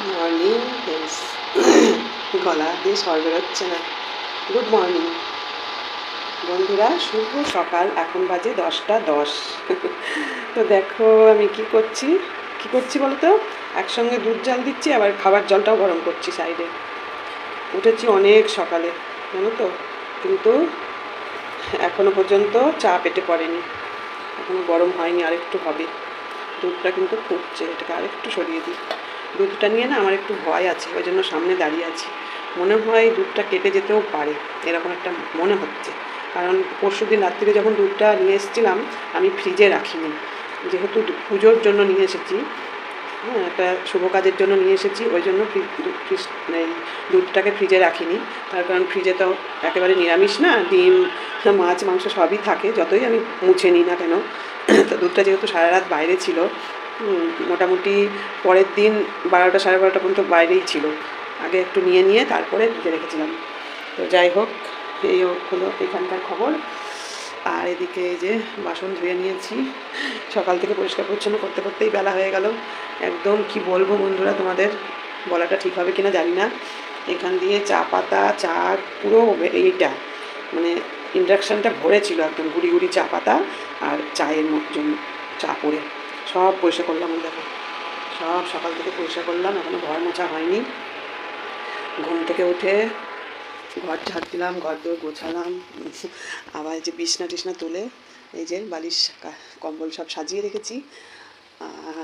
Morning friends গলা দিয়ে স্বর বেরোচ্ছে না। গুড মর্নিং বন্ধুরা, শুভ সকাল। এখন বাজে দশটা দশ। তো দেখো, আমি কি করছি? কি করছি বলো তো একসঙ্গে দুধ জল দিচ্ছি, আবার খাবার জলটাও গরম করছি সাইডে। উঠেছি অনেক সকালে, জানো তো? কিন্তু এখনও পর্যন্ত চা পেটে পড়েনি। এখনও গরম হয়নি, আরেকটু হবে। দুধটা কিন্তু ফুটছে, এটাকে আরেকটু সরিয়ে দিই। দুধটা নিয়ে না আমার একটু ভয় আছে, ওই জন্য সামনে দাঁড়িয়ে আছি। মনে হয় দুধটা কেটে যেতেও পারে, এরকম একটা মনে হচ্ছে। কারণ পরশু দিন রাত্রিরে যখন দুধটা নিয়ে এসেছিলাম, আমি ফ্রিজে রাখিনি। যেহেতু পুজোর জন্য নিয়ে এসেছি হ্যাঁ একটা শুভ কাজের জন্য নিয়ে এসেছি, ওই জন্য এই দুধটাকে ফ্রিজে রাখিনি। তার কারণ ফ্রিজে তো একেবারে নিরামিষ না, ডিম, মাছ, মাংস সবই থাকে, যতই আমি মুছে নিই না কেন। তো দুধটা যেহেতু সারা রাত বাইরে ছিল মোটামুটি পরের দিন বারোটা সাড়ে বারোটা পর্যন্ত বাইরেই ছিল। আগে একটু নিয়ে নিয়ে তারপরে রেখেছিলাম। তো যাই হোক, এই হলো এখানকার খবর। আর এদিকে এই যে বাসন ধুয়ে নিয়েছি। সকাল থেকে পরিষ্কার পরিচ্ছন্ন করতে করতেই বেলা হয়ে গেল। একদম কি বলব বন্ধুরা তোমাদের? বলাটা ঠিক হবে কিনা জানি না। এখান দিয়ে চা পাতা, চা পুরো এইটা। মানে ইন্ডাকশানটা ভরে ছিল একদম গুড়ি গুড়ি চা পাতা আর চায়ের জন্য চা পড়ে। সব পরিষ্কার করলাম দেখো। সব সকাল থেকে পরিষ্কার করলাম, এখনও ঘর মোছা হয়নি। ঘুম থেকে উঠে ঘর ঝাড় দিলাম, ঘর দৌড় গোছালাম, আবার যে বিছনা টিছনা তুলে এই যে বালিশ কম্বল সব সাজিয়ে রেখেছি।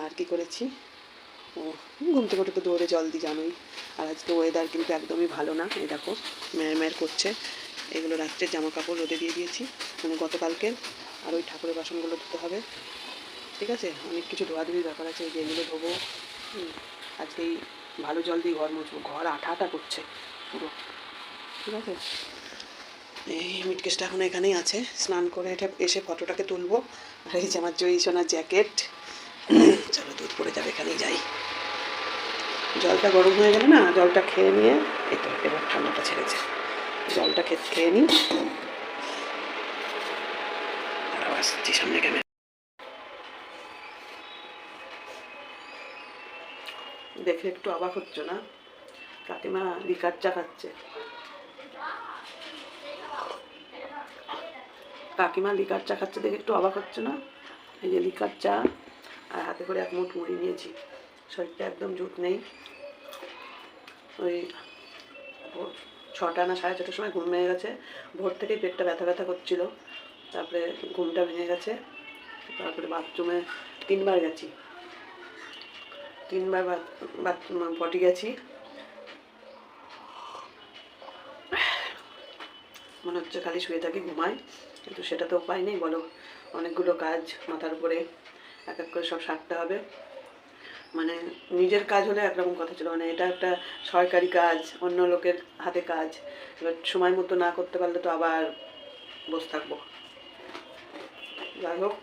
আর কি করেছি? ও, ঘুম থেকে উঠে তো দৌড়ে জল দিই, জানোই। আর আজকে ওয়েদার কিন্তু একদমই ভালো না, এই দেখো, মেয়ের মেয়ের করছে। এগুলো রাত্রের জামা কাপড় রোদে দিয়ে দিয়েছি। মানে গতকালকে আর ওই ঠাকুরের বাসনগুলো ধুতে হবে। ঠিক আছে? অনেক কিছু ধোয়া ধোয়াধুয়ির ব্যাপার আছে এই যে এগুলো ধোবো। হুম, আজকে ভালো জল দিয়ে ঘর মুছবো। ঘর আঠা আঠা করছে পুরো। ঠিক আছে? এই মিটকেসটা এখন এখানেই আছে। স্নান করে এটা এসে ফটোটাকে তুলবো। আর এই যে আমার জয়ী সোনার জ্যাকেট। চলো দুধ পড়ে যাবে এখানেই যাই। জলটা গরম হয়ে গেলে না জলটা খেয়ে নিয়ে তো এবার ঠান্ডাটা ছেড়েছে। জলটা খেয়ে খেয়ে নিই আসছি সামনে ক্যামেরা দেখে একটু অবাক হচ্ছে না? কাকিমা লিকার চা খাচ্ছে কাকিমা লিকার চা খাচ্ছে দেখে একটু অবাক হচ্ছে না? এই যে লিকার চা আর হাতে করে এক মুঠ মুড়ি নিয়েছি। শরীরটা একদম জুট নেই। ওই ছটা না সাড়ে ছটার সময় ঘুম ভেঙে গেছে। ভোর থেকেই পেটটা ব্যথা ব্যথা করছিল। তারপরে ঘুমটা ভেঙে গেছে। তারপরে বাথরুমে তিনবার গেছি। তিনবার বাথরুম পটি গেছি। মনে হচ্ছে খালি শুয়ে থাকি, ঘুমাই। কিন্তু সেটা তো উপায় নেই, বলো। অনেকগুলো কাজ মাথার উপরে, এক এক করে সব সারতে হবে। মানে নিজের কাজ হলে একরকম কথা ছিল। মানে এটা একটা সরকারি কাজ, অন্য লোকের হাতে কাজ। এবার সময় মতো না করতে পারলে তো আবার বসে থাকব। যাই হোক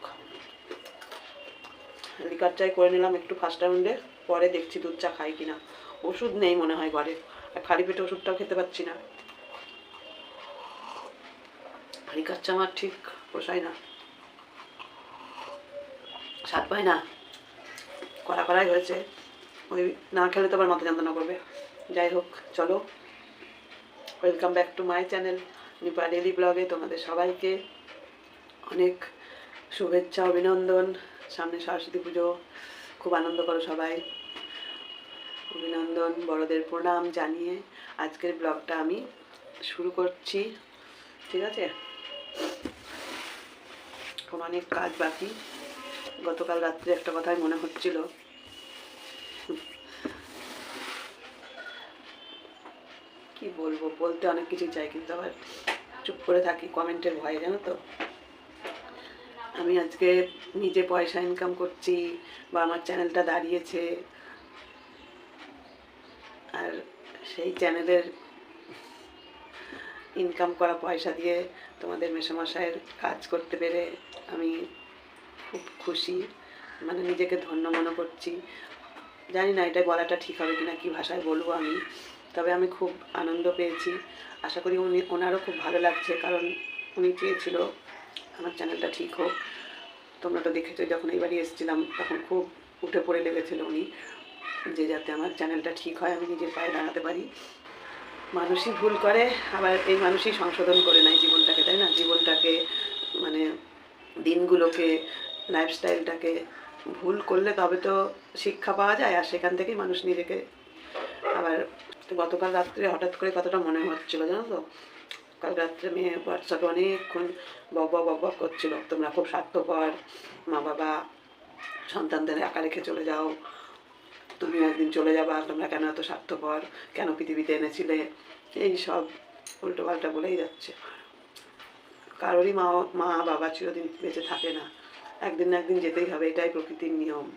লিকার চাই করে নিলাম একটু ফার্স্ট রাউন্ডে পরে দেখছি দুধ চা খাই কিনা। ওষুধ নেই মনে হয় ঘরে। আর খালি পেটে ওষুধটাও খেতে পাচ্ছি না। লিকার চা আমার ঠিক পোষায় না। স্বাদ পায় না। কড়া কড়াই হয়েছে। ওই না খেলে তো আবার মাথা যন্ত্রণা করবে। যাই হোক, চলো। Welcome back to my channel Nipa daily ব্লগে তোমাদের সবাইকে অনেক শুভেচ্ছা, অভিনন্দন, সামনে সরস্বতী পুজো। খুব আনন্দ করো সবাই। অভিনন্দন বড়দের প্রণাম জানিয়ে আজকের ব্লগটা আমি শুরু করছি। ঠিক আছে? অনেক কাজ বাকি। গতকাল রাত্রে একটা কথাই মনে হচ্ছিল। কি বলব? বলতে অনেক কিছু চাই, কিন্তু আবার চুপ করে থাকি। কমেন্টের ভয়ে, জানো তো? আমি আজকে নিজে পয়সা ইনকাম করছি বা আমার চ্যানেলটা দাঁড়িয়েছে। আর সেই চ্যানেলের ইনকাম করা পয়সা দিয়ে তোমাদের মেসমশাইয়ের কাজ করতে পেরে আমি খুব খুশি। মানে নিজেকে ধন্য মনে করছি। জানি না এটা বলাটা ঠিক হবে কিনা, কি ভাষায় বলব আমি। তবে আমি খুব আনন্দ পেয়েছি। আশা করি উনি, ওনারও খুব ভালো লাগছে, কারণ উনি চেয়েছিল আমার চ্যানেলটা ঠিক হোক। তোমরা তো দেখেছ যখন বাড়ি এসেছিলাম, তখন খুব উঠে পড়ে লেগেছিল উনি, যে যাতে আমার চ্যানেলটা ঠিক হয়, আমি নিজের পায়ে দাঁড়াতে পারি। মানুষই ভুল করে, আবার এই মানুষই সংশোধন করে নেয় জীবনটাকে, তাই না? জীবনটাকে মানে দিনগুলোকে লাইফস্টাইলটাকে ভুল করলে তবে তো শিক্ষা পাওয়া যায়, আর সেখান থেকেই মানুষ নিজেকে আবার গতকাল রাত্রে হঠাৎ করে কতটা মনে হচ্ছিল জানো তো? কাল রাত্রে মেয়ে হোয়াটসঅ্যাপে অনেকক্ষণ বক বক বক বক করছিল। তোমরা খুব স্বার্থপর, মা বাবা, সন্তানদের একা রেখে চলে যাও। তুমিও একদিন চলে যাবা, তোমরা কেন এত স্বার্থপর? কেন পৃথিবীতে এনেছিলে? এই সব উল্টো পাল্টা বলেই যাচ্ছে। কারোরই মা মা বাবা চিরদিন বেঁচে থাকে না। একদিন না একদিন যেতেই হবে, এটাই প্রকৃতির নিয়ম।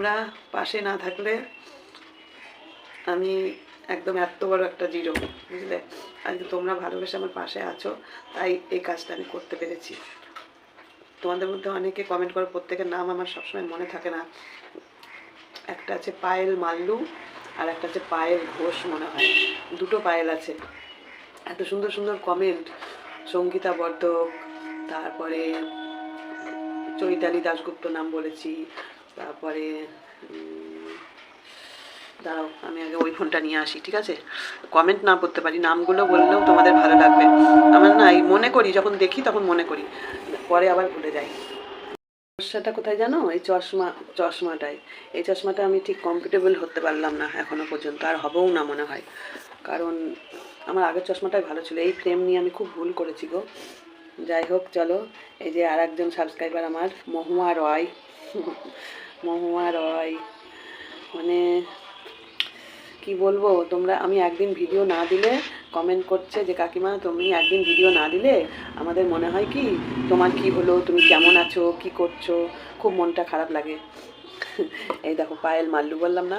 তোমরা পাশে না থাকলে আমি একদম এত বড় একটা জিরো, বুঝলে? আজকে তোমরা ভালোবেসে আমার পাশে আছো, তাই এই কাজটা আমি করতে পেরেছি। তোমাদের মধ্যে অনেকে কমেন্ট করো, প্রত্যেকের নাম আমার সবসময় মনে থাকে না। একটা আছে পায়েল মাল্লু, আর একটা আছে পায়েল ঘোষ মনে হয়। দুটো পায়েল আছে। এত সুন্দর সুন্দর কমেন্ট সঙ্গীতা বর্ধক, তারপরে চৈতালি দাশগুপ্ত নাম বলেছি তারপরে দাঁড়াও, আমি আগে ওই ফোনটা নিয়ে আসি, ঠিক আছে? কমেন্ট না করতে পারি, নামগুলো বললেও তোমাদের ভালো লাগবে। আমার না মনে করি, যখন দেখি তখন মনে করি। পরে আবার ভুলে যাই। সমস্যাটা কোথায় জানো? এই চশমা, চশমাটায়। এই চশমাটা আমি ঠিক কমফোর্টেবল হতে পারলাম না এখনও পর্যন্ত, আর হবেও না মনে হয়। কারণ আমার আগের চশমাটাই ভালো ছিল। এই ফ্রেম নিয়ে আমি খুব ভুল করেছি গো। যাই হোক, চলো। এই যে আর একজন সাবস্ক্রাইবার আমার, মহুয়া রয়। মহুয়া রয় মানে কি বলব, তোমরা, আমি একদিন ভিডিও না দিলে কমেন্ট করছে যে, কাকিমা, তুমি একদিন ভিডিও না দিলে আমাদের মনে হয় কি, তোমার কি হলো, তুমি কেমন আছো, কি করছ? খুব মনটা খারাপ লাগে। এই দেখো, পায়েল মাল্লু বললাম না,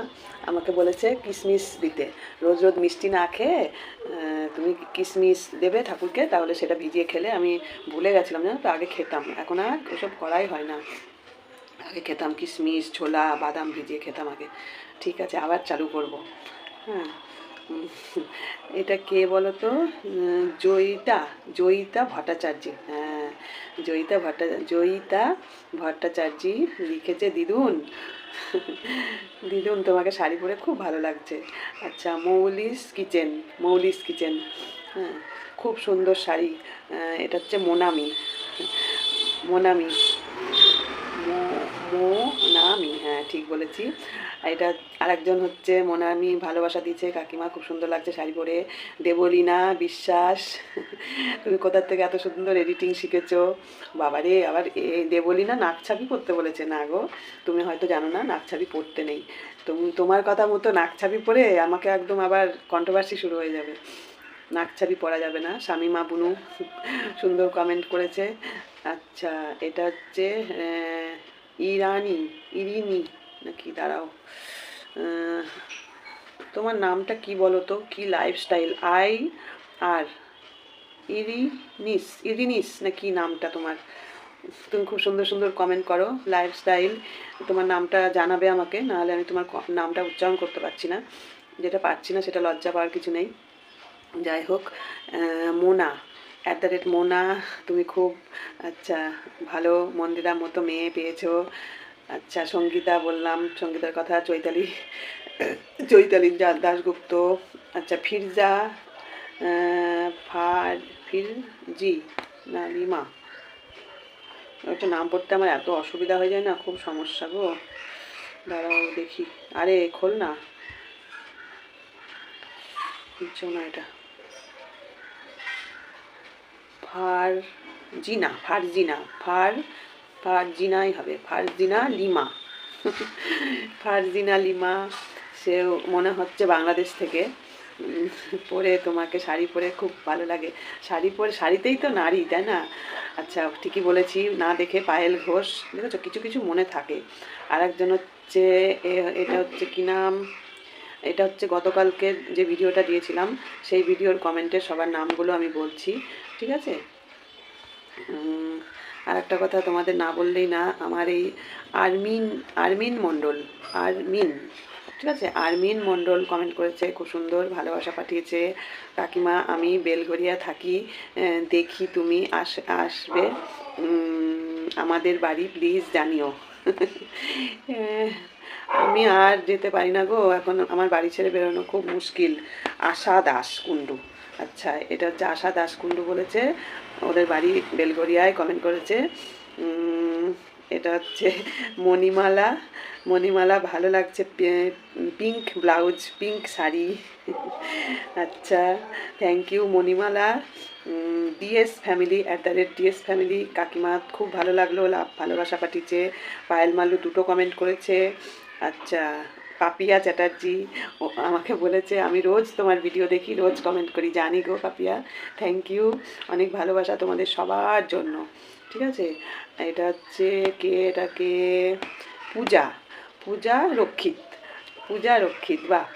আমাকে বলেছে কিশমিশ দিতে। রোজ রোজ মিষ্টি না খেয়ে তুমি কিশমিশ দেবে ঠাকুরকে, তাহলে সেটা ভিজিয়ে খেলে। আমি ভুলে গেছিলাম জানো তো, আগে খেতাম। এখন আর ওসব করাই হয় না। আগে খেতাম কিশমিশ, ছোলা, বাদাম ভিজিয়ে খেতাম আগে। ঠিক আছে, আবার চালু করব। হ্যাঁ। এটা কে বলো তো জয়িতা জয়িতা ভট্টাচার্য। হ্যাঁ জয়িতা ভট্টা, জয়িতা ভট্টাচার্য লিখেছে দিদুন। দিদুন, তোমাকে শাড়ি পরে খুব ভালো লাগছে। আচ্ছা মৌলিস কিচেন মৌলিস কিচেন। হ্যাঁ খুব সুন্দর শাড়ি। এটা হচ্ছে মোনামি। মোনামি। মোনামি হ্যাঁ ঠিক বলেছি। এটা আরেকজন হচ্ছে মোনামি, ভালোবাসা দিচ্ছে কাকিমা খুব সুন্দর লাগছে শাড়ি পরে। দেবলীনা, বিশ্বাস, তুমি কোথার থেকে এত সুন্দর এডিটিং শিখেছো? বাবারে, আবার এই দেবলীনা নাকছাবি পরতে বলেছে, না গো, তুমি হয়তো জানো না, নাকছাবি পরতে নেই। তুমি তোমার কথা মতো নাকছাবি পরে আমাকে একদম আবার কন্ট্রোভার্সি শুরু হয়ে যাবে। নাকছাবি পরা যাবে না। শামিমা বুনু সুন্দর কমেন্ট করেছে। আচ্ছা এটা হচ্ছে ইরানি, ইরিনি নাকি দাঁড়াও। তোমার নামটা কি বলো তো? কি লাইফস্টাইল আই আর ইরিনিস ইরিনিস না কি নামটা তোমার? তুমি খুব সুন্দর সুন্দর কমেন্ট করো লাইফস্টাইল তোমার নামটা জানাবে আমাকে, নাহলে আমি তোমার নামটা উচ্চারণ করতে পারছি না। যেটা পারছি না সেটা লজ্জা পাওয়ার কিছু নেই। যাই হোক Mona at the rate Mona তুমি খুব আচ্ছা ভালো মন্দিরার মতো মেয়ে পেয়েছ। আচ্ছা সঙ্গীতা বললাম, সঙ্গীতার কথা চৈতালি চৈতালি দা- দাশগুপ্ত। আচ্ছা ফিরজা ফার ফিরজি না লিমা একটা নাম পড়তে আমার এত অসুবিধা হয়ে যায় না, খুব সমস্যা গো। দাঁড়াও দেখি। আরে, খোল না। কিচ্ছু না এটা। ফারজিনা ফারজিনা ফার ফারজিনাই হবে ফারজিনা লিমা। ফারজিনা লিমা, সে মনে হচ্ছে বাংলাদেশ থেকে। পরে তোমাকে শাড়ি পরে খুব ভালো লাগে। শাড়ি পরে, শাড়িতেই তো নারী, তাই না? আচ্ছা ঠিকই বলেছি, না দেখে পায়েল ঘোষ। দেখেছ, কিছু কিছু মনে থাকে। আর একজন হচ্ছে এটা হচ্ছে কি নাম? এটা হচ্ছে গতকালকে যে ভিডিওটা দিয়েছিলাম, সেই ভিডিওর কমেন্টের সবার নামগুলো আমি বলছি, ঠিক আছে? আর একটা কথা তোমাদের না বললেই না, আমার এই আরমিন আরমিন মণ্ডল, আরমিন, ঠিক আছে? আরমিন মণ্ডল কমেন্ট করেছে, খুব সুন্দর ভালোবাসা পাঠিয়েছে। কাকিমা, আমি বেলঘরিয়া থাকি দেখি তুমি আস, আসবে। আমাদের বাড়ি প্লিজ জানিও। আমি আর যেতে পারি না গো। এখন আমার বাড়ি ছেড়ে বেরোনো খুব মুশকিল। আশা দাস কুণ্ডু। আচ্ছা এটা হচ্ছে আশা দাস কুণ্ডু বলেছে। ওদের বাড়ি বেলগড়িয়ায় কমেন্ট করেছে। এটা হচ্ছে মণিমালা। মণিমালা ভালো লাগছে। Pink blouse pink sari. আচ্ছা thank you Monimala. DS family at the rate DS family কাকিমা, খুব ভালো লাগল। ভালোবাসা পাঠিয়েছে। পায়েল মাল্লু দুটো কমেন্ট করেছে। আচ্ছা পাপিয়া চ্যাটার্জি। আমাকে বলেছে, আমি রোজ তোমার ভিডিও দেখি, রোজ কমেন্ট করি। জানি গো পাপিয়া থ্যাংক ইউ অনেক ভালোবাসা তোমাদের সবার জন্য। ঠিক আছে? এটা হচ্ছে কে? এটাকে পূজা। পূজা রক্ষিত। পূজা রক্ষিত, বাহ।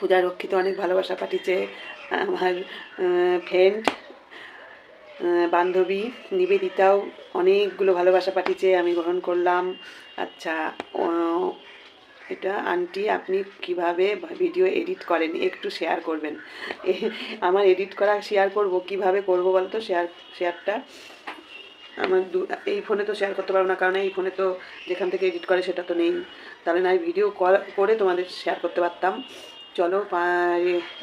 পূজা রক্ষিত অনেক ভালোবাসা পাঠিয়েছে আমার ফ্রেন্ড বান্ধবী, নিবেদিতাও। অনেকগুলো ভালোবাসা পাঠিয়েছে, আমি গ্রহণ করলাম। আচ্ছা এটা আন্টি, আপনি কীভাবে ভিডিও এডিট করেন? একটু শেয়ার করবেন। আমার এডিট করা শেয়ার করব, কীভাবে করব বলতো? শেয়ার শেয়ারটা আমার দু, এই ফোনে তো শেয়ার করতে পারব না, কারণ এই ফোনে তো যেখান থেকে এডিট করে সেটা তো নেই। তাহলে না ভিডিও করে তোমাদের শেয়ার করতে পারতাম। চলো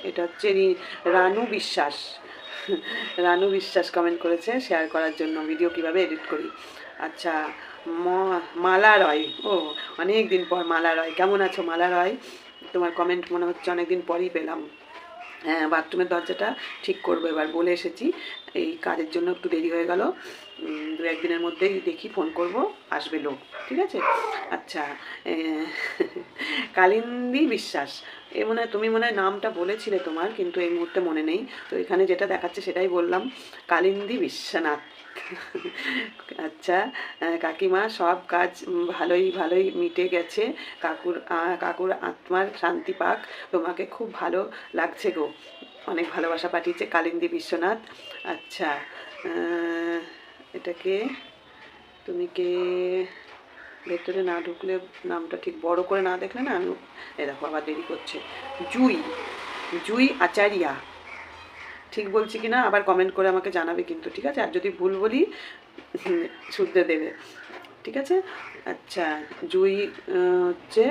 এটা হচ্ছে রানু বিশ্বাস। রানু বিশ্বাস কমেন্ট করেছে শেয়ার করার জন্য ভিডিও কীভাবে এডিট করি? আচ্ছা মালা রয় ও অনেক দিন পর মালা রয় কেমন আছো মালা রয় তোমার কমেন্ট মনে হচ্ছে অনেক দিন পরই পেলাম। হ্যাঁ বাথরুমের দরজাটা ঠিক করব এবার, বলে এসেছি। এই কাজের জন্য একটু দেরি হয়ে গেল। দু একদিনের মধ্যেই দেখি ফোন করব, আসবে লোক, ঠিক আছে? আচ্ছা কালিন্দী বিশ্বাস। এ মনে হয়, তুমি মনে হয় নামটা বলেছিলে তোমার, কিন্তু এই মুহূর্তে মনে নেই। তো এখানে যেটা দেখাচ্ছে সেটাই বললাম। কালিন্দী বিশ্বনাথ। আচ্ছা কাকিমা সব কাজ ভালোই ভালোই মিটে গেছে। কাকুর কাকুর আত্মার শান্তি পাক। তোমাকে খুব ভালো লাগছে গো। অনেক ভালোবাসা পাঠিয়েছে কালিন্দী বিশ্বনাথ। আচ্ছা এটাকে তুমি কে? ভেতরে না ঢুকলে নামটা ঠিক বড় করে না দেখলে না আমি এ দেখো আবার দেরি করছে। জুই জুই আচারিয়া। ঠিক বলছি কি না আবার কমেন্ট করে আমাকে জানাবে কিন্তু, ঠিক আছে? আর যদি ভুল বলি শুদ্ধে দেবে। ঠিক আছে? আচ্ছা জুই হচ্ছে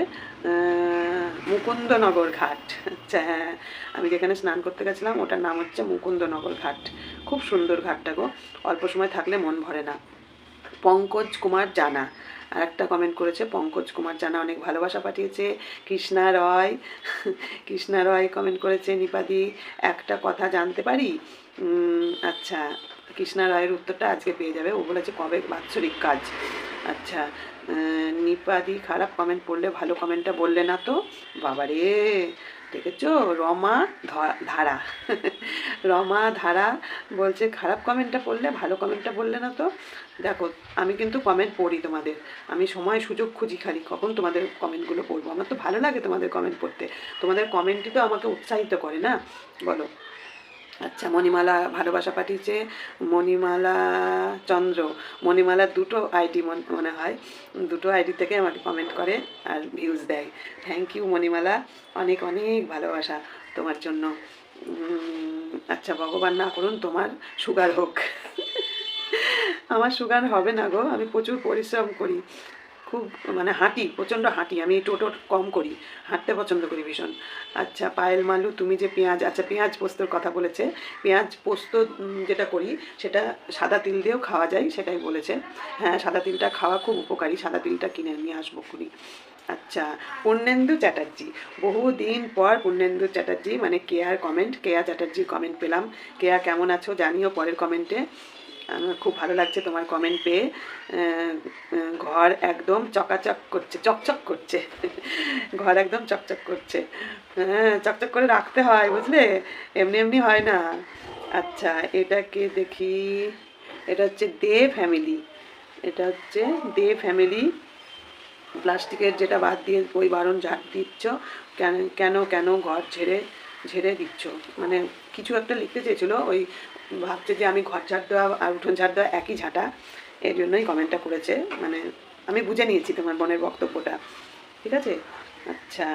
মুকুন্দনগর ঘাট। আচ্ছা হ্যাঁ আমি যেখানে স্নান করতে গেছিলাম, ওটার নাম হচ্ছে মুকুন্দনগর ঘাট। খুব সুন্দর ঘাটটা গো। অল্প সময় থাকলে মন ভরে না। পঙ্কজ কুমার জানা। আর একটা কমেন্ট করেছে, পঙ্কজ কুমার জানা অনেক ভালোবাসা পাঠিয়েছে, কৃষ্ণা রয় কৃষ্ণা রয় কমেন্ট করেছে, নিপাদি একটা কথা জানতে পারি? আচ্ছা কৃষ্ণা রায়ের উত্তরটা আজকে পেয়ে যাবে, ও বলেছে কবে বাৎসরিক কাজ। আচ্ছা নিপাদি খারাপ কমেন্ট পড়লে ভালো কমেন্টটা বললে না তো? বাবারে দেখেছ? রমা ধারা। রমা ধারা বলছে, খারাপ কমেন্টটা পড়লে, ভালো কমেন্টটা বললে না তো? দেখো, আমি কিন্তু কমেন্ট পড়ি তোমাদের। আমি সময় সুযোগ খুঁজি খালি, কখন তোমাদের কমেন্টগুলো পড়ব? আমার তো ভালো লাগে তোমাদের কমেন্ট পড়তে। তোমাদের কমেন্টই তো আমাকে উৎসাহিত করে না? বলো। আচ্ছা মণিমালা ভালোবাসা পাঠিয়েছে মণিমালা চন্দ্র। মণিমালার দুটো আইডি মনে হয়, দুটো আইডি থেকে আমাকে কমেন্ট করে আর ভিউজ দেয়। Thank you Monimala. অনেক অনেক ভালোবাসা তোমার জন্য। আচ্ছা ভগবান না করুন, তোমার সুগার হোক। আমার সুগার হবে না গো, আমি প্রচুর পরিশ্রম করি। খুব মানে হাঁটি, প্রচণ্ড হাঁটি। আমি টোটো কম করি, হাঁটতে পছন্দ করি ভীষণ। আচ্ছা পায়েল মালু, তুমি যে পেঁয়াজ আচ্ছা পেঁয়াজ পোস্তর কথা বলেছে, পেঁয়াজ পোস্ত যেটা করি, সেটা সাদা তিল দিয়েও খাওয়া যায়, সেটাই বলেছে। হ্যাঁ সাদা তিলটা খাওয়া খুব উপকারী, সাদা তিলটা কিনে নিয়ে আসব খুনি আচ্ছা পূর্ণেন্দু চ্যাটার্জি, বহুদিন পর পূর্ণেন্দু চ্যাটার্জি মানে কেয়ার কমেন্ট, কেয়া চ্যাটার্জির কমেন্ট পেলাম। কেয়া, কেমন আছো? জানিও পরের কমেন্টে। আমার খুব ভালো লাগছে তোমার কমেন্ট পেয়ে। ঘর একদম চকাচক করছে, চকচক করছে। ঘর একদম চকচক করছে। হ্যাঁ চকচক করে রাখতে হয়, বুঝলে? এমনি এমনি হয় না। আচ্ছা এটাকে দেখি। এটা হচ্ছে দে ফ্যামিলি। এটা হচ্ছে দে ফ্যামিলি। প্লাস্টিকের যেটা বাদ দিয়ে ওই বারণ দিচ্ছ, কেন কেন কেন ঘর ঝেড়ে ঝেড়ে দিচ্ছ? মানে কিছু একটা লিখতে চেয়েছিলো, ওই ভাবছে যে আমি ঘর ঝাড় দেওয়া আর উঠোন ঝাড় দেওয়া একই ঝাঁটা, এর জন্যই কমেন্টটা করেছে। মানে আমি বুঝে নিয়েছি তোমার বোনের বক্তব্যটা। ঠিক আছে? আচ্ছা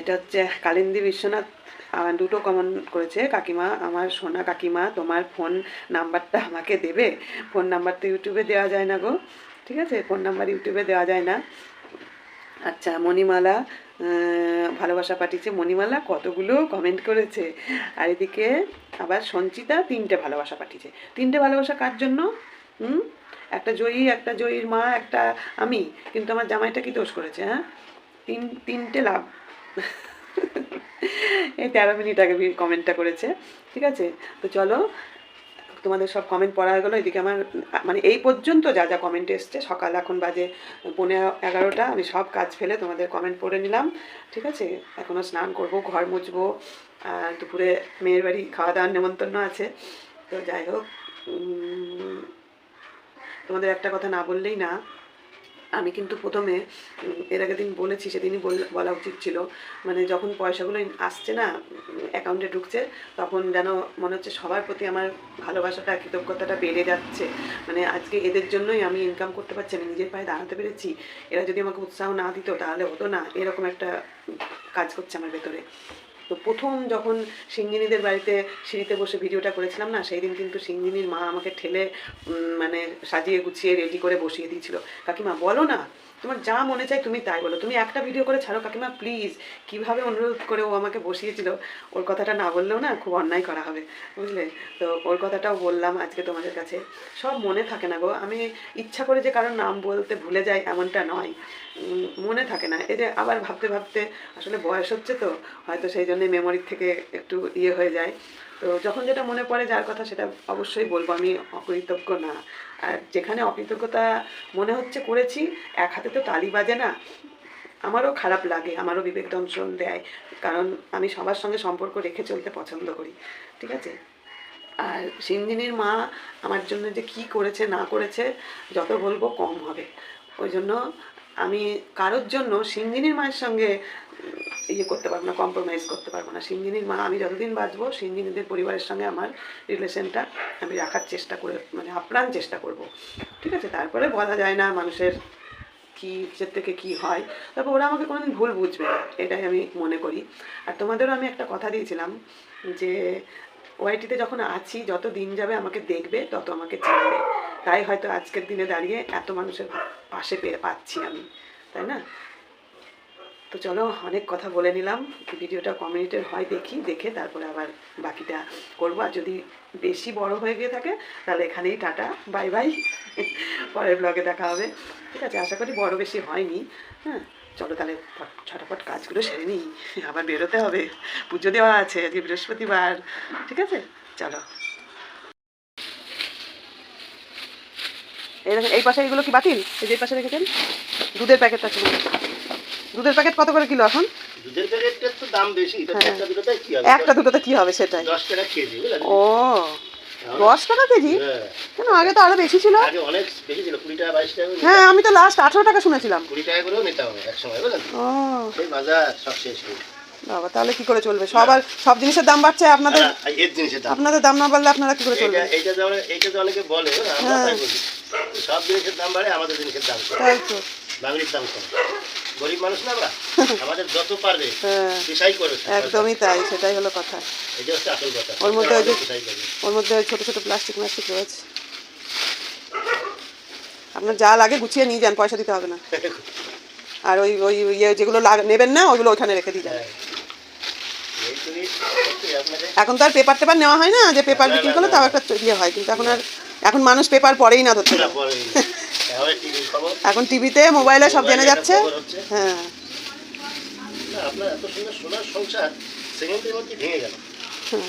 এটা হচ্ছে কালিন্দী বিশ্বনাথ, আমার দুটো কমেন্ট করেছে। কাকিমা, আমার সোনা কাকিমা, তোমার ফোন নাম্বারটা আমাকে দেবে? ফোন নাম্বার তো ইউটিউবে দেওয়া যায় না গো। ঠিক আছে? ফোন নাম্বার ইউটিউবে দেওয়া যায় না। আচ্ছা মণিমালা ভালোবাসা পাঠিয়েছে মণিমালা, কতগুলো কমেন্ট করেছে। আর এদিকে আবার সঞ্চিতা তিনটে ভালোবাসা পাঠিয়েছে। তিনটে ভালোবাসা কার জন্য? হুম? একটা জয়ী, একটা জয়ীর মা, একটা আমি। কিন্তু আমার জামাইটা কি দোষ করেছে হ্যাঁ? তিন, তিনটে লাভ। এই তেরো মিনিট আগে কমেন্টটা করেছে। ঠিক আছে? তো চলো তোমাদের সব কমেন্ট পড়া হয়ে গেলো। এদিকে আমার মানে এই পর্যন্ত যা যা কমেন্ট এসছে, সকাল এখন বাজে পনেরো এগারোটা, আমি সব কাজ ফেলে তোমাদের কমেন্ট পড়ে নিলাম। ঠিক আছে? এখনও স্নান করব, ঘর মুছবো, আর দুপুরে মেয়ের বাড়ি খাওয়া দাওয়ার নেমন্তন্ন আছে। তো যাই হোক তোমাদের একটা কথা না বললেই না। আমি কিন্তু প্রথমে এর আগের দিন বলেছি, সেদিনই বলা উচিত ছিল। মানে যখন পয়সাগুলো আসছে না অ্যাকাউন্টে ঢুকছে, তখন যেন মনে হচ্ছে সবার প্রতি আমার ভালোবাসাটা, কৃতজ্ঞতাটা বেড়ে যাচ্ছে। মানে আজকে এদের জন্যই আমি ইনকাম করতে পারছি, আমি নিজের পায়ে দাঁড়াতে পেরেছি। এরা যদি আমাকে উৎসাহ না দিত, তাহলে হতো না। এরকম একটা কাজ করছে আমার ভেতরে। তো প্রথম যখন সিঙ্গিনীদের বাড়িতে সিঁড়িতে বসে ভিডিওটা করেছিলাম না, সেই দিন কিন্তু সিঙ্গিনীর মা আমাকে ঠেলে মানে সাজিয়ে গুছিয়ে রেডি করে বসিয়ে দিয়েছিল। কাকিমা, বলো না তোমার যা মনে চায় তুমি তাই বলো। তুমি একটা ভিডিও করে ছাড়ো কাকিমা প্লিজ কীভাবে অনুরোধ করে ও আমাকে বসিয়েছিল, ওর কথাটা না বললেও না খুব অন্যায় করা হবে, বুঝলে? তো ওর কথাটাও বললাম আজকে তোমাদের কাছে। সব মনে থাকে না গো। আমি ইচ্ছা করে যে কারোর নাম বলতে ভুলে যাই এমনটা নয়। মনে থাকে না। এই যে আবার ভাবতে ভাবতে আসলে বয়স হচ্ছে তো, হয়তো সেই জন্য মেমোরির থেকে একটু ইয়ে হয়ে যায়। তো যখন যেটা মনে পড়ে যার কথা সেটা অবশ্যই বলব। আমি অকৃতজ্ঞ না। আর যেখানে অকৃতজ্ঞতা মনে হচ্ছে করেছি, এক হাতে তো তালি বাজে না। আমারও খারাপ লাগে, আমারও বিবেক দংশন দেয়, কারণ আমি সবার সঙ্গে সম্পর্ক রেখে চলতে পছন্দ করি, ঠিক আছে? আর সিঞ্জিনীর মা আমার জন্য যে কি করেছে, না করেছে, যত বলব কম হবে। ওই জন্য আমি, কারোর জন্য সিঞ্জিনীর মায়ের সঙ্গে ইয়ে করতে পারব না কম্প্রোমাইজ করতে পারব না। সিঞ্জিনীর মা, আমি যতদিন বাঁচবো সিঞ্জিনীদের পরিবারের সঙ্গে আমার রিলেশনটা আমি রাখার চেষ্টা করে মানে আপ্রাণ চেষ্টা করব। ঠিক আছে? তারপরে বলা যায় না মানুষের কি, কিসের থেকে কি হয়। তারপর ওরা আমাকে কোনোদিন ভুল বুঝবে না, এটাই আমি মনে করি। আর তোমাদেরও আমি একটা কথা দিয়েছিলাম যে ওয়াইটিতে যখন আছি, যত দিন যাবে আমাকে দেখবে, তত আমাকে চিনবে। তাই হয়তো আজকের দিনে দাঁড়িয়ে এত মানুষের পাশে পেয়ে পাচ্ছি আমি। তাই না? তো চলো, অনেক কথা বলে নিলাম। ভিডিওটা কমিউনিটির হয় দেখি, দেখে তারপরে আবার বাকিটা করব। আর যদি বেশি বড় হয়ে গিয়ে থাকে, তাহলে এখানেই টাটা, বাই বাই। পরের ব্লগে দেখা হবে। ঠিক আছে, আশা করি বড় বেশি হয়নি। হ্যাঁ চলো তাহলে ছটাফট কাজগুলো সেরে নিই। আবার বেরোতে হবে। পুজো দেওয়া আছে, আজকে বৃহস্পতিবার। ঠিক আছে? চলো। এই পাশে এগুলো কি বাতিল? এই যে এই পাশে রেখেছেন? দুধের প্যাকেট আছে। দুধের প্যাকেট কত করে কিলো এখন? দুধের প্যাকেটের তো দাম বেশি হ্যাঁ। একটা দুটোতে কি হবে? একটা দুটোতে কি হবে সেটাই? দশ টাকা কেজি ও দশ টাকা কেজি? হ্যাঁ। কেন আগে তো আরও বেশি ছিল? আগে অনেক বেশি ছিল কুড়ি টাকা বাইশ টাকা হ্যাঁ আমি তো লাস্ট আঠারো টাকা শুনেছিলাম। কুড়ি টাকা করেও নিতে হবে এক সময় বুঝলেন ও। সেই বাজার সব শেষ বাবা তাহলে কি করে চলবে? সবার সব জিনিসের দাম বাড়ছে আপনাদের এর জিনিসের দাম। আপনাদের দাম না বাড়লে আপনারা কি করে চলবেন এইটা যে এইটা যে অনেকে বলে আমরা হ্যাঁ। তাই বলি। সব জিনিসের দাম বাড়ে আমাদের জিনিসের দাম কম। বাঙালির দাম কম। গরিব মানুষ না আমরা? আমাদের যত পারবে হ্যাঁ। পেশাই করবে একদমই তাই সেটাই হলো কথা। এটা হচ্ছে আসল কথা। ওর মধ্যে ওই যে- ওর মধ্যে ছোট ছোট প্লাস্টিক প্লাস্টিক রয়েছে। আপনার যা লাগে গুছিয়ে নিয়ে যান পয়সা দিতে হবে না। আর ওই ওই ইয়ে যেগুলো নেবেন না ওইগুলো ওইখানে রেখে দিয়ে যান। হ্যাঁ। এখন তো আর পেপার টেপার নেওয়া হয় না যে পেপার বিক্রি করলে তাও একটা ইয়ে হয়। কিন্তু এখন আর এখন মানুষ পেপার পড়েই না ধরতে এখন টিভিতে মোবাইলে সব জেনে যাচ্ছে। হ্যাঁ। হ্যাঁ।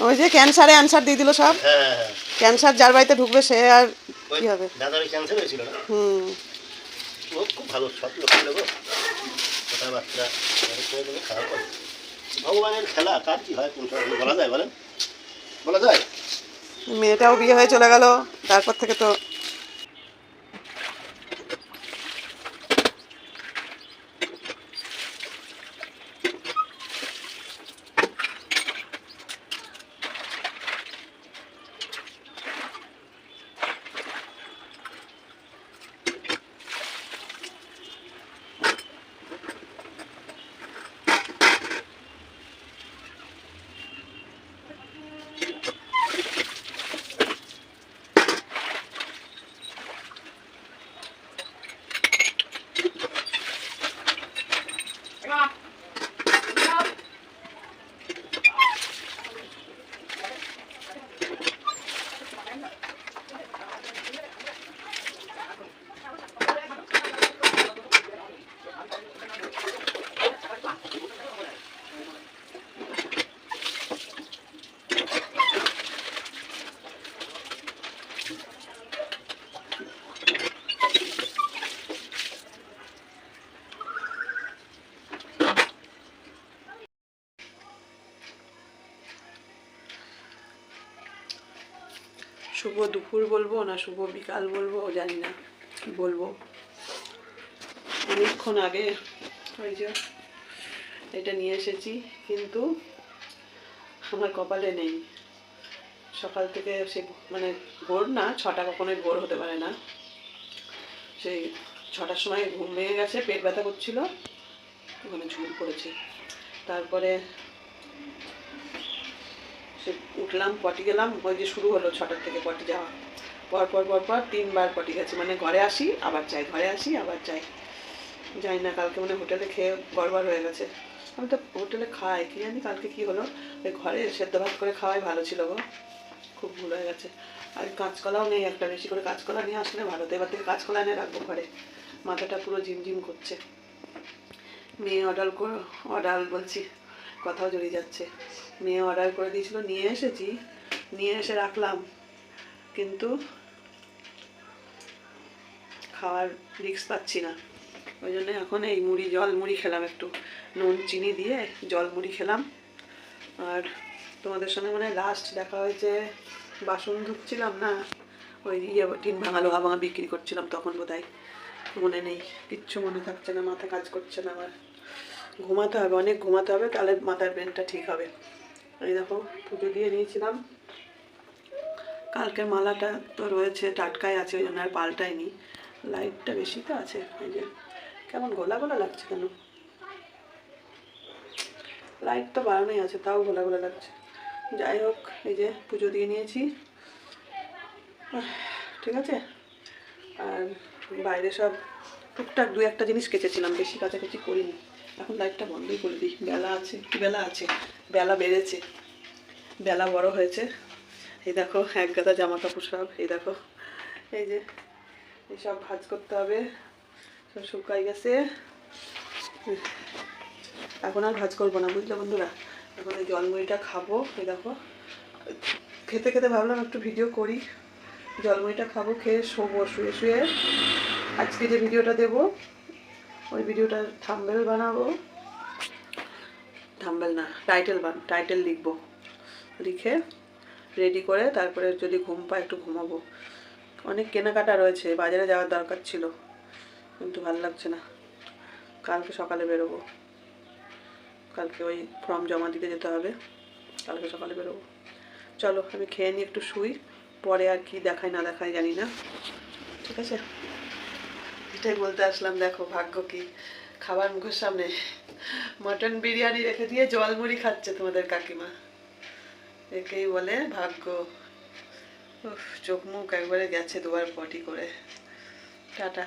ওই যে ক্যান্সারে অ্যান্সার দিয়ে দিল সব। হ্যাঁ হ্যাঁ, হ্যাঁ। ক্যান্সার যার বাড়িতে ঢুকবে সে আর কি হবে? ক্যান্সার হয়েছিল না? হুম। খুব ভালো সব লোক কথাবার্তা অনেক সময় তুমি খারাপ করে। ভগবানের খেলা কার কি হয় কোন বলা যায় বলেন? বলা যায়? মেয়েটাও বিয়ে হয়ে চলে গেল। তারপর থেকে তো শুভ দুপুর বলব না শুভ বিকাল বলব জানি না বলব। অনেকক্ষণ আগে ওই যে এটা নিয়ে এসেছি, কিন্তু আমার কপালে নেই। সকাল থেকে সে মানে ভোর না, ছটা কখনোই ভোর হতে পারে না। সেই ছটার সময় ঘুম ভেঙে গেছে, পেট ব্যথা করছিল, ওখানে ঝুল পড়েছে। তারপরে সে উঠলাম, পটি গেলাম, ওই যে শুরু হলো ছটার থেকে পটি যাওয়া। পর পর পর পর তিনবার পটি গেছে। মানে ঘরে আসি, আবার যাই, ঘরে আসি, আবার যাই। যাই না, কালকে মানে হোটেলে খেয়ে গড়বড় হয়ে গেছে। আমি তো হোটেলে খাই, কি জানি কালকে কি হলো। ওই ঘরে সেদ্ধ ভাত করে খাওয়াই ভালো ছিল গো। খুব ভুল হয়ে গেছে। আর কাঁচকলাও নেই, একটা বেশি করে কাঁচকলা নিয়ে আসলে ভালো। তো এবার থেকে কাঁচকলা এনে রাখব ঘরে। মাথাটা পুরো ঝিমঝিম করছে। মেয়ে অর্ডার করে, অর্ডার বলছি। কথাও জড়িয়ে যাচ্ছে। মেয়ে অর্ডার করে দিয়েছিল, নিয়ে এসেছি। নিয়ে এসে রাখলাম। কিন্তু খাওয়ার রিস্ক পাচ্ছি না। ওই জন্য এখন এই মুড়ি, জল মুড়ি খেলাম একটু। নুন, চিনি দিয়ে জল মুড়ি খেলাম। আর তোমাদের সঙ্গে মানে লাস্ট দেখা হয়েছে, বাসন ধুচ্ছিলাম না? ওই ইয়ে টিন ভাঙা লোহা ভাঙা বিক্রি করছিলাম তখন বোধহয়। মনে নেই, কিচ্ছু মনে থাকছে না, মাথা কাজ করছে না আমার। ঘুমাতে হবে, অনেক ঘুমাতে হবে, তাহলে মাথার ব্রেনটা ঠিক হবে। এই দেখো, পুজো দিয়ে নিয়েছিলাম। কালকের মালাটা তো রয়েছে টাটকায় আছে, ওই জন্য আর পাল্টাইনি। লাইটটা বেশি তো আছে, এই যে। কেমন গোলা গোলা লাগছে কেন? লাইট তো বাড়ানোই আছে, তাও গোলা গোলা লাগছে। যাই হোক, এই যে পুজো দিয়ে নিয়েছি। ঠিক আছে? আর বাইরে সব টুকটাক দু একটা জিনিস কেচেছিলাম, বেশি কাছাকাছি করিনি। এখন লাইটটা বন্ধই করে দিই। বেলা আছে, কি বেলা আছে? বেলা বেড়েছে। বেলা বড় হয়েছে। এই দেখো, এক গাদা জামা কাপড় সব। এই দেখো, এই যে এইসব ভাজ করতে হবে। সব শুকাই গেছে। এখন আর ভাজ করব না, বুঝলে বন্ধুরা? এখন এই জলমুড়িটা খাব, এই দেখো। খেতে খেতে ভাবলাম একটু ভিডিও করি। জলমুড়িটা খাব, খেয়ে শোবো, শুয়ে শুয়ে। আজকে যে ভিডিওটা দেবো ওই ভিডিওটা থাম্বেল বানাবো। থাম্বেল না টাইটেল বান টাইটেল লিখব। লিখে রেডি করে তারপরে যদি ঘুম পায় একটু ঘুমাবো। অনেক কেনাকাটা রয়েছে, বাজারে যাওয়ার দরকার ছিল, কিন্তু ভালো লাগছে না। কালকে সকালে বেরোবো। কালকে ওই ফর্ম জমা দিতে যেতে হবে, কালকে সকালে বেরোবো। চলো, আমি খেয়ে নিয়ে একটু শুই, পরে আর কি দেখায় না দেখায় জানি না। ঠিক আছে? এটাই বলতে আসলাম, দেখো ভাগ্য কি? খাবার মুখের সামনে মটন বিরিয়ানি রেখে দিয়ে জলমুড়ি খাচ্ছে তোমাদের কাকিমা। একেই বলে ভাগ্য। চোখ মুখ একবারে গেছে দুবার পটি করে। টাটা।